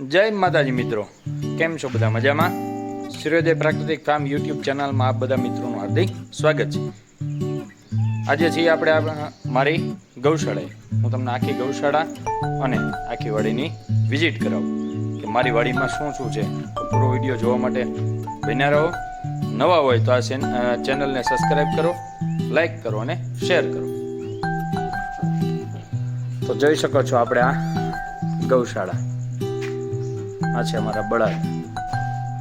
જય માતાજી મિત્રો. કેમ છો બધા મજામાં? સૂર્યોદય પ્રાકૃતિક ફાર્મ યુટ્યુબ ચેનલમાં આપ બધા મિત્રોનું હાર્દિક સ્વાગત છે. આજે છીએ આપણે મારી ગૌશાળાએ. હું તમને આખી ગૌશાળા અને આખી વાડીની વિઝિટ કરાવું. કે મારી વાડીમાં શું શું છે પૂરો વીડિયો જોવા માટે બન્યા રહો. નવા હોય તો આ ચેનલને સબસ્ક્રાઈબ કરો લાઈક કરો અને શેર કરો. તો જોઈ શકો છો આપણે આ ગૌશાળા. આ છે અમારા બળદ.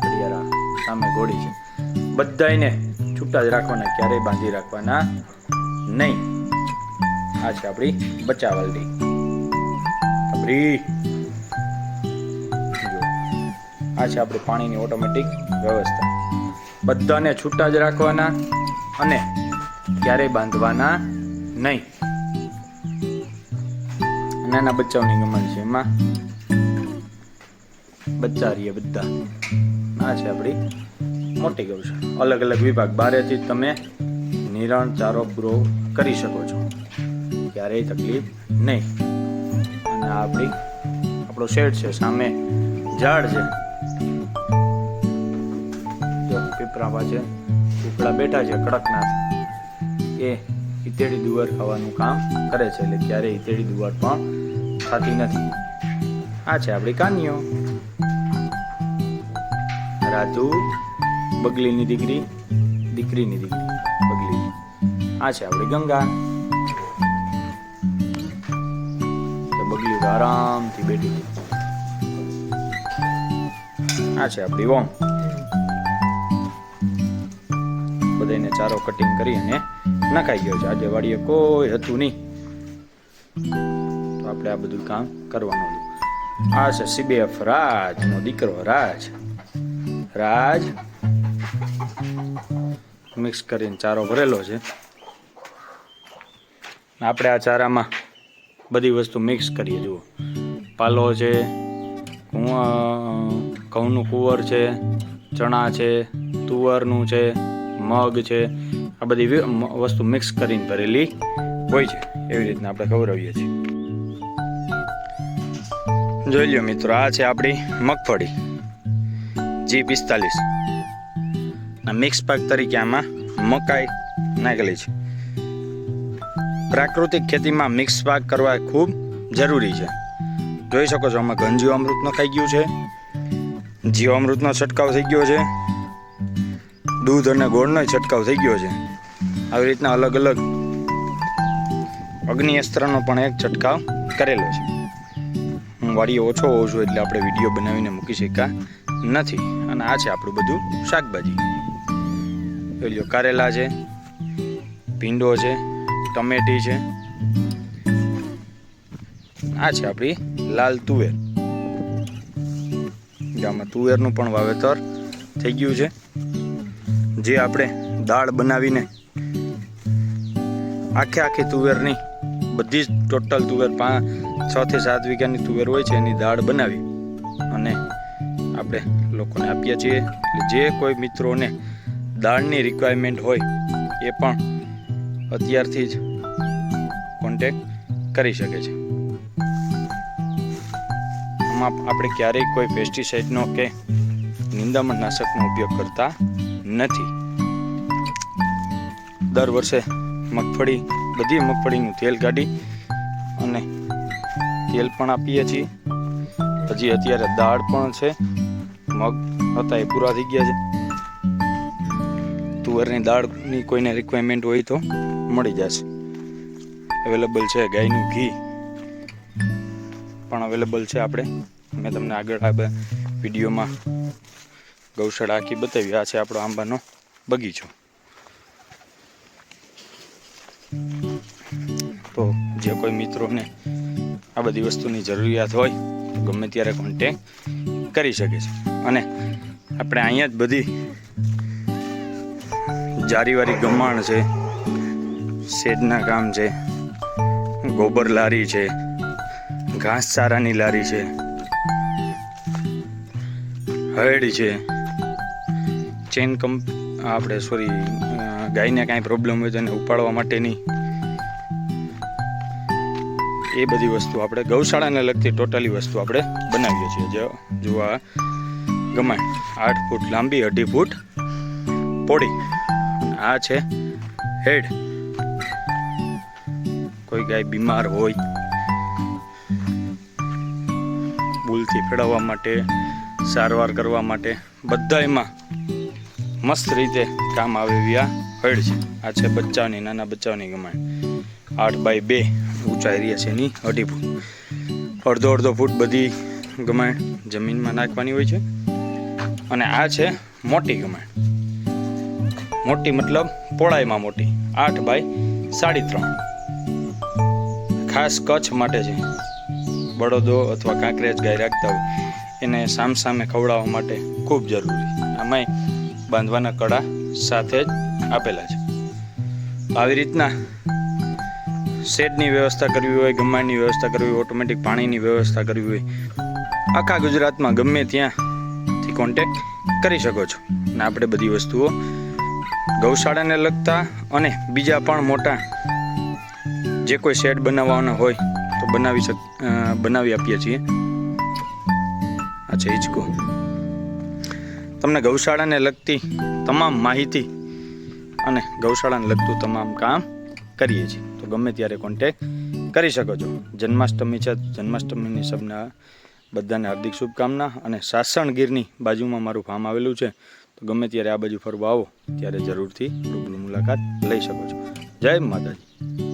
ઘડિયાળા સામે ઘોડી છે. બધાને છૂટા જ રાખવાના, ક્યારેય બાંધી રાખવાના નહીં. આ છે આપણી બચાવલડી. આપણી આ છે આપણી પાણીની ઓટોમેટિક વ્યવસ્થા. બધાને છૂટા જ રાખવાના અને ક્યારેય બાંધવાના નહીં. નાના બચ્ચાઓની ગમન છે એમાં. બચ્ચા રહીએ, બધા. આ છે આપણી મોટી ગૌશાળા. અલગ અલગ વિભાગ. બારેથી તમે નિરણ, ચારો પૂરો કરી શકો છો. ક્યારેય તકલીફ નહીં. અને આ આપણી, આપણો શેડ છે, સામે ઝાડ છે. પીપરાવા છે પીપળા બેઠા છે, કડકનાથ. એ ઇતેડી દુવાર ખાવાનું કામ કરે છે, એટલે ક્યારેય ઇતેડી દુવાર પણ થતી નથી. આ છે આપણી કાનીઓ રાજુ બગલીની દીકરી, દીકરીની દીકરી, બગલી. આ છે આપણી ગંગા. બગલી આરામથી બેઠી આ છે આપણી ઓમ બધાને ચારો કટિંગ કરી અને નખાઈ ગયો છે. આજે વાડીએ કોઈ હતું નહીં. તો આપણે આ બધું કામ કરવાનું આ છે સીબીએફ રાજનો દીકરો રાજ. રાજ. મિક્સ કરીને ચારો ભરેલો છે. આપણે આ ચારામાં બધી વસ્તુ મિક્સ કરીએ, જુઓ. પાલો છે ઘઉંનું કુંવર છે, ચણા છે, તુવરનું છે, મગ છે. આ બધી વસ્તુ મિક્સ કરીને ભરેલી હોય છે. એવી રીતના આપણે ગૌરવીએ છીએ. જોઈ લ્યો મિત્રો, આ છે આપણી મગફળી. જી, પિસ્તાલીસ. મિક્સ પાક તરીકે આમાં મકાઈ નાખેલી છે. પ્રાકૃતિક ખેતીમાં મિક્સ પાક કરવા ખૂબ જરૂરી છે. જોઈ શકો છો, આમાં ઘન જીવામૃતનો ખાઈ ગયું છે. જીવામૃતનો છંટકાવ થઈ ગયો છે. દૂધ અને ગોળનો છંટકાવ થઈ ગયો છે. આવી રીતના અલગ અલગ અગ્નિ અસ્ત્રનો પણ એક છંટકાવ કરેલો છે. હું વાડીએ ઓછો હોઉં છું એટલે આપણે વીડિયો બનાવીને મૂકી શક્યા. નથી. અને આ છે આપણું બધું શાકભાજી. લ્યો, કારેલા છે, ભીંડો છે, ટમેટી છે. આ છે આપણી લાલ તુવેર. આમાં તુવેરનું પણ વાવેતર થઈ ગયું છે. જે આપણે દાળ બનાવીને આખે આખી તુવેરની બધી જ ટોટલ તુવેર પાંચ, છ થી સાત વીઘાની તુવેર હોય છે, એની દાળ બનાવી. અને આપણે લોકોને આપીએ છીએ જે કોઈ મિત્રોને દાળની રિક્વાયરમેન્ટ હોય, એ પણ અત્યારથી જ કોન્ટેક કરી શકે છે. આમાં આપણે ક્યારેય કોઈ પેસ્ટિસાઇડનો કે નિંદામણ નાશકનો ઉપયોગ કરતા નથી. દર વર્ષે મગફળી, બધી મગફળીનું તેલ કાઢી અને તેલ પણ આપીએ છીએ. હજી અત્યારે દાળ પણ છે. મગ હતા, એ પૂરા થઈ ગયા છે. તુવરની દાળની કોઈને રિક્વાયરમેન્ટ હોય તો મળી જશે. અવેલેબલ છે ગાયનું ઘી. પણ અવેલેબલ છે આપણે. મેં તમને આગળ આ વિડીયોમાં ગૌશાળા આખી બતાવી. આ છે આપણો આંબાનો બગીચો. તો જે કોઈ મિત્રોને આ બધી વસ્તુની જરૂરિયાત હોય ગમે ત્યારે કોન્ટેક કરી શકે છે. અને આપણે અહીંયા જ બધી જારીવારી ગમાણ છે, શેડના કામ છે, ગોબર લારી છે ઘાસચારાની લારી છે હળ છે, ચેન કંપ આપણે સોરી ગાયને કાંઈ પ્રોબ્લેમ હોય તો એને ઉપાડવા માટેની એ બધી વસ્તુ આપણે ગૌશાળાને લગતી ટોટલી વસ્તુ આપણે બનાવીએ છીએ. જો જોવા આ. ગમાણ આઠ ફૂટ લાંબી, અઢી ફૂટ પોડી આ છે હેડ. કોઈ ગાય બીમાર હોય, ભૂલથી ફેળવવા માટે, સારવાર કરવા માટે બધા એમાં મસ્ત રીતે કામ આવે એવી આ હેડ છે. આ છે બચ્ચાની નાના બચ્ચાઓની ગમાણ આઠ બાય બે. ઊંચાઈ રહી છે એની અઢી ફૂટ. અડધો અડધો ફૂટ બધી ગમાણ જમીનમાં નાખવાની હોય છે. અને આ છે મોટી ગમાણ. મોટી મતલબ પોળાઈમાં મોટી. આઠ બાય સાડી ત્રણ ખાસ કચ્છ માટે છે. બળદો અથવા કાંકરેજ ગાય રાખતા હોય. એને સામસામે ખવડાવવા માટે ખૂબ જરૂરી. આમાંય બાંધવાના કડા સાથે જ આપેલા છે. આવી રીતના શેડની વ્યવસ્થા કરવી હોય, ગમાણની વ્યવસ્થા કરવી હોય ઓટોમેટિક પાણીની વ્યવસ્થા કરવી હોય, આખા ગુજરાતમાં ગમે ત્યાંથી કોન્ટેક કરી શકો છો. અને આપણે બધી વસ્તુઓ ગૌશાળાને લગતા અને બીજા પણ મોટા જે કોઈ શેડ બનાવવાના હોય, તો બનાવી શક બનાવી આપીએ છીએ. અચ્છા છે તમને ગૌશાળાને લગતી તમામ માહિતી અને ગૌશાળાને લગતું તમામ કામ કરીએ છીએ. ગમે ત્યારે કોન્ટેક કરી શકો છો. જન્માષ્ટમી છે, જન્માષ્ટમીની સબના બધાને હાર્દિક શુભકામના અને સાસણગીરની બાજુમાં મારું ફાર્મ આવેલું છે. તો ગમે ત્યારે આ બાજુ ફરવા આવો, ત્યારે જરૂરથી રૂબરૂ મુલાકાત લઈ શકો છો. જય માતાજી.